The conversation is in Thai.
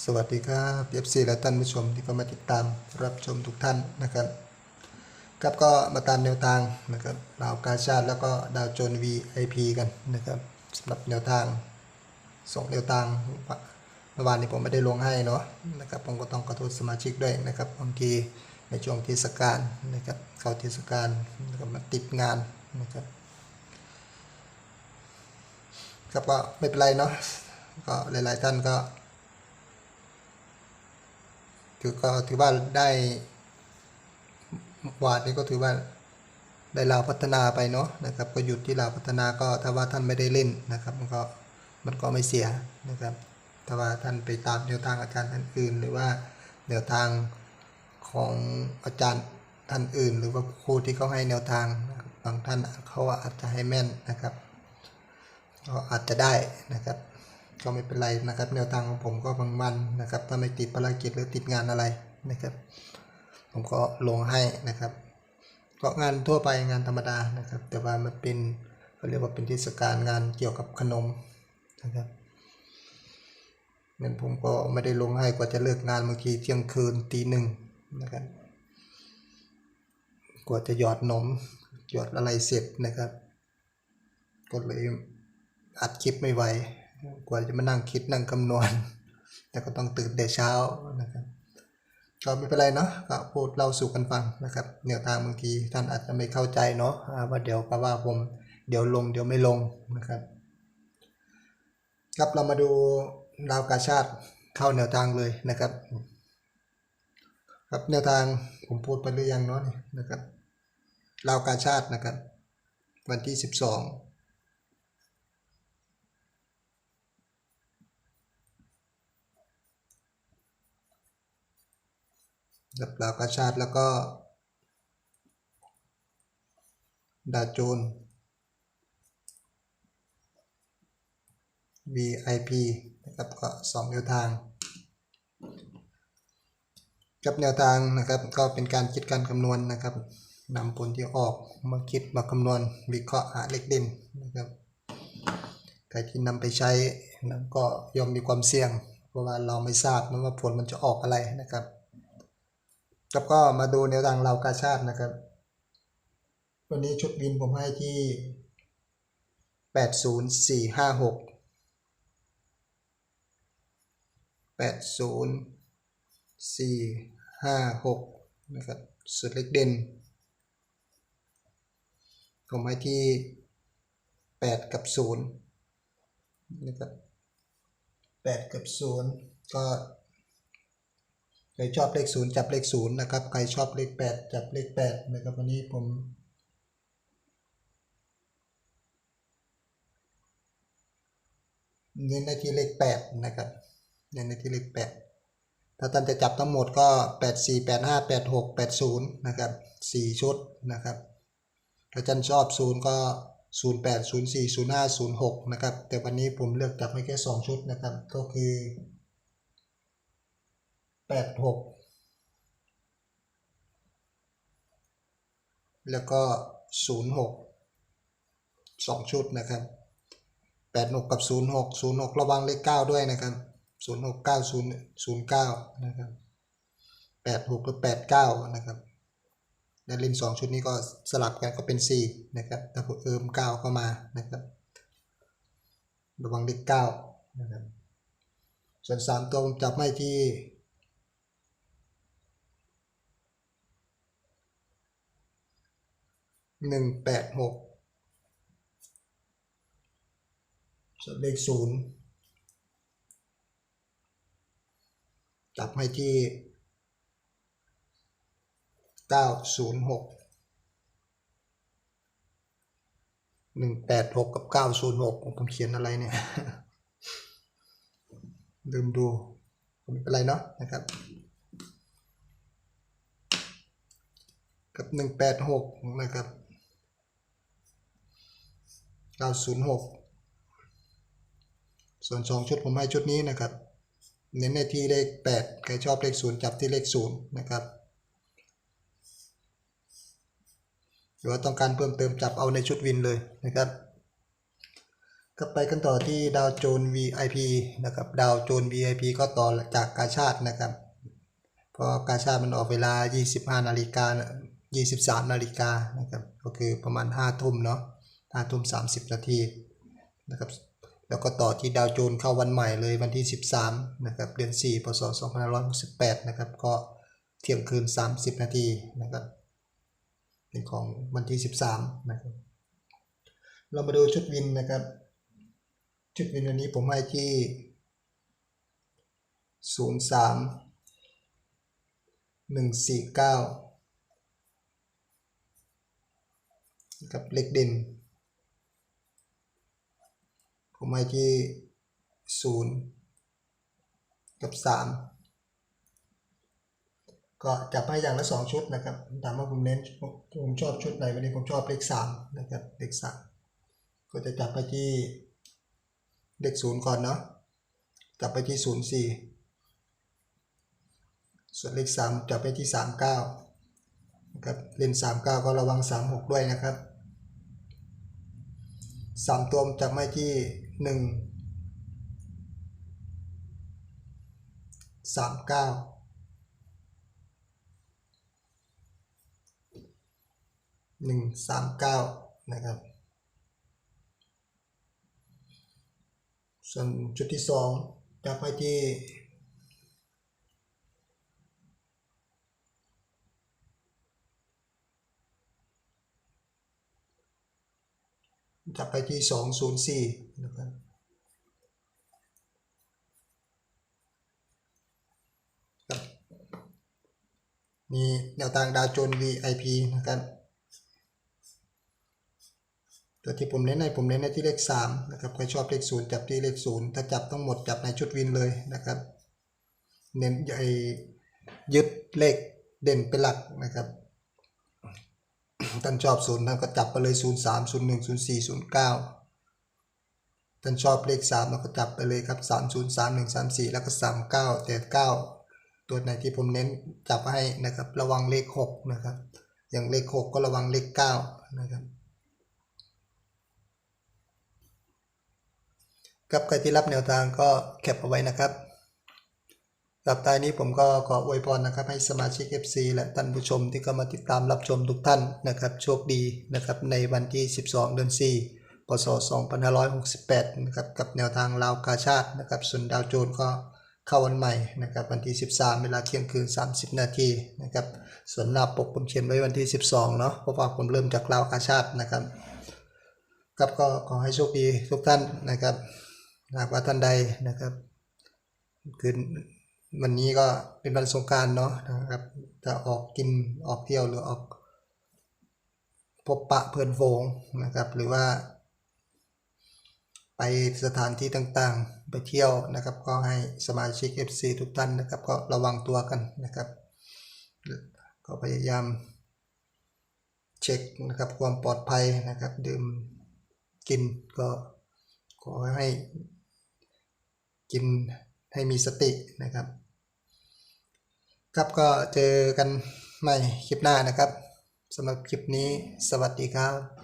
สวัสดีครับเอฟซีและท่านผู้ชมที่เข้ามาติดตามรับชมทุกท่านนะครับ ครับก็มาตามแนวทางนะครับดาวกาชาติแล้วก็ดาวโจน VIP กันนะครับสำหรับแนวทางส่งแนวทางเมื่อวานนี้ผมไม่ได้ลงให้เนาะนะครับผมก็ต้องขอโทษสมาชิกด้วยนะครับบางทีในช่วงเทศกาลนะครับเข้าเทศกาลนะครับมาติดงานนะครับครับก็ไม่เป็นไรเนาะก็หลาย ๆ ท่านก็ ถือก็ถือว่าได้วาดนี้ก็ถือว่าได้ลาวพัฒนาไปเนาะนะครับ ก็หยุดที่ลาวพัฒนาก็ถ้าว่าท่านไม่ได้เล่นนะครับ มันก็มันก็ไม่เสียนะครับถ้าว่าท่านไปตามแนวทางอาจารย์ท่านอื่น หรือว่าแนวทางของอาจารย์ท่านอื่น หรือว่าครูที่เขาให้แนวทางบบางท่านเขาอาจจะให้แม่นนะครับ ก็อาจจะได้นะครับ ก็ไม่เป็นไรนะครับ แนวทางของผมก็บางวันนะครับ ถ้าไม่ติดภารกิจหรือติดงานอะไรนะครับ ผมก็ลงให้นะครับ ก็งานทั่วไปงานธรรมดานะครับ แต่ว่ามันเป็นเขาเรียกว่าเป็นเทศกาลงานเกี่ยวกับขนมนะครับนั้นผมก็ไม่ได้ลงให้กว่าจะเลิกงานบางทีเที่ยงคืนตีหนึ่งนะครับกว่าจะหยอดนมหยอดอะไรเสร็จนะครับ ก็เลยอัดคลิปไม่ไหว กว่าจะมานั่งคิดนั่งคำนวณ แต่ก็ต้องตื่นแต่เช้านะครับก็ไม่เป็นไรเนาะก็พูดเล่าสู่กันฟังนะครับแนวทางบางทีท่านอาจจะไม่เข้าใจเนาะว่าเดี๋ยวก็ว่าผมเดี๋ยวลงเดี๋ยวไม่ลงนะครับ ครับเรามาดูดาวกาชาติเข้าแนวทางเลยนะครับ ครับแนวทางผมพูดไปหรือยังเนาะนะครับดาวกาชาตินะครับ วันที่ สิบสองกับดาวกาชาติแล้วก็ ดาวโจน VIP นะครับก็สองแนวทางกับแนวทางนะครับก็เป็นการคิดการคำนวณนะครับนำผลที่ออกมาคิดมาคำนวณวิเคราะห์หาเลขเด่นนะครับใครที่นำไปใช้นะก็ย่อมมีความเสี่ยง เพราะว่าเราไม่ทราบนะว่าผลมันจะออกอะไรนะครับ แล้วก็มาดูแนวทางเรากาชาตินะครับ วันนี้ชุดวินผมให้ที่ 80456 80456นะครับสุดเล็กเด่น ผมให้ที่ 8 กับ 0 นะครับ 8 กับ 0 ก็ ครชอบเลขศูนย์จับเลขศูนย์นะครับ ใครชอบเลขแปดจับเลขแปดนะครับวันนี้ผม เน้นในที่เลขแปดนะครับ เน้นในที่เลขแปดถ้าท่านจะจับทั้งหมดก็แปดสี่แปดห้าแปดหกแปดศูนย์นะครับสี่ชุดนะครับ ถ้าท่านชอบศูนย์ก็ศูนย์แปดศูนย์สี่ศูนย์ห้าศูนย์หกนะครับ แต่วันนี้ผมเลือกจับให้แค่สองชุดนะครับ ก็คือ แปดหกแล้วก็ศูนย์หกสองชุดนะครับแปดหกกับศูนย์หกศูนย์หกระวังเลขเก้าด้วยนะครับศูนย์หกเก้าศูนย์ศูนย์เก้านะครับแปดหกหรือแปดเก้านะครับแล้วเล่นสองชุดนี้ก็สลับกันก็เป็นสี่นะครับถ้าผมเอิมเก้าเข้ามานะครับระวังเลขเก้านะครับส่วนสามตัวผมจับไม่ที่ หนึ่งแปดหกส่วนเลขศูนย์จับให้ที่เก้าศูนย์หกหนึ่งแปดหกกับเก้าศูนย์หกผมเขียนอะไรเนี่ยลืมดูไม่เป็นไรเนาะนะครับกับหนึ่งแปดหกนะครับ เก้าศูนย์หกส่วนสองชุดผมให้ชุดนี้นะครับ เน้นในที่เลขแปดใครชอบเลขศูนย์จับที่เลขศูนย์นะครับหรือว่าต้องการเพิ่มเติมจับเอาในชุดวินเลยนะครับก็ไปกันต่อที่ดาวโจน VIP นะครับดาวโจน VIP ก็ต่อจากกาชาตินะครับเพราะกาชาติมันออกเวลา 25 นาฬิกา 23 นาฬิกานะครับก็คือประมาณ 5 ทุ่มเนาะ 5ทุ่ม30นาทีนะครับแล้วก็ต่อที่ดาวโจนเข้าวันใหม่เลยวันที่ 13นะครับเดือน4พศ2568นะครับก็เที่ยงคืน 30 นาทีนะครับเป็นของวันที่ 13นะครับเรามาดูชุดวินนะครับชุดวินวันนี้ผมให้ที่ 03หนึ่งสี่เก้ากับเลขเด่น ผมให้ที่ศูนย์กับสามก็จับให้อย่างละสองชุดนะครับถามว่าผมเน้นผมชอบชุดไหนวันนี้ผมชอบเลขสามนะครับเลขสามก็จะจับไปที่เลขศูนย์ก่อนเนาะจับไปที่ศูนย์สี่ส่วนเลขสามจับไปที่สามเก้านะครับเล่นสามเก้าก็ระวังสามหกด้วยนะครับสามตัวจับไม่ที่ หนึ่งสามเก้าหนึ่งสามเก้านะครับ ส่วนจุดที่สองจะไปที่ จับไปที่สองศูนย์สี่นะครับมีแนวทางดาวโจน VIP นะครับ ตัวที่ผมเน้นในผมเน้นในที่เลขสามนะครับใครชอบเลขศูนย์จับที่เลขศูนย์ถ้าจับทั้งหมดจับในชุดวินเลยนะครับ เน้นไอยึดเลขเด่นเป็นหลักนะครับ ท่านชอบศูนย์ท่านก็จับไปเลยศูนย์สามศูนย์หนึ่งศูนย์สี่ศูนย์เก้าท่านชอบเลขสามเราก็จับไปเลยครับสามศูนย์สามหนึ่งสามสี่แล้วก็สามเก้าเจ็ดเก้าตัวไหนที่ผมเน้นจับให้นะครับ ระวังเลขหกนะครับ อย่างเลขหกก็ระวังเลขเก้านะครับกับใครที่รับแนวทางก็แคปเอาไว้นะครับ กับตายนี้ผมก็ขออวยพรนะครับให้สมาชิก FC และท่านผู้ชมที่เข้ามาติดตามรับชมทุกท่านนะครับโชคดีนะครับในวันที่ 12 เดือน 4 พศ 2568 นะครับกับแนวทางลาวกาชาตินะครับส่วนดาวโจนส์ก็เข้าวันใหม่นะครับวันที่ 13 เวลาเที่ยงคืน 30 นาทีนะครับส่วนหน้าปกผมเขียนไว้วันที่ 12 เนาะเพราะว่าผมเริ่มจากลาวกาชาตินะครับครับก็ขอให้โชคดีทุกท่านนะครับหากว่าท่านใดนะครับคืน วันนี้ก็เป็นวันสงการเนาะนะครับ จะออกกินออกเที่ยวหรือออก พบปะเพื่อนโฟงนะครับ หรือว่า ไปสถานที่ต่างๆ ไปเที่ยวนะครับ ก็ให้สมาชิก FC ทุกท่านนะครับ ก็ระวังตัวกันนะครับ ก็พยายามเช็คนะครับความปลอดภัยนะครับ ดื่มกินก็ขอให้กินให้มีสตินะครับ ครับก็เจอกันใหม่คลิปหน้านะครับสำหรับคลิปนี้สวัสดีครับ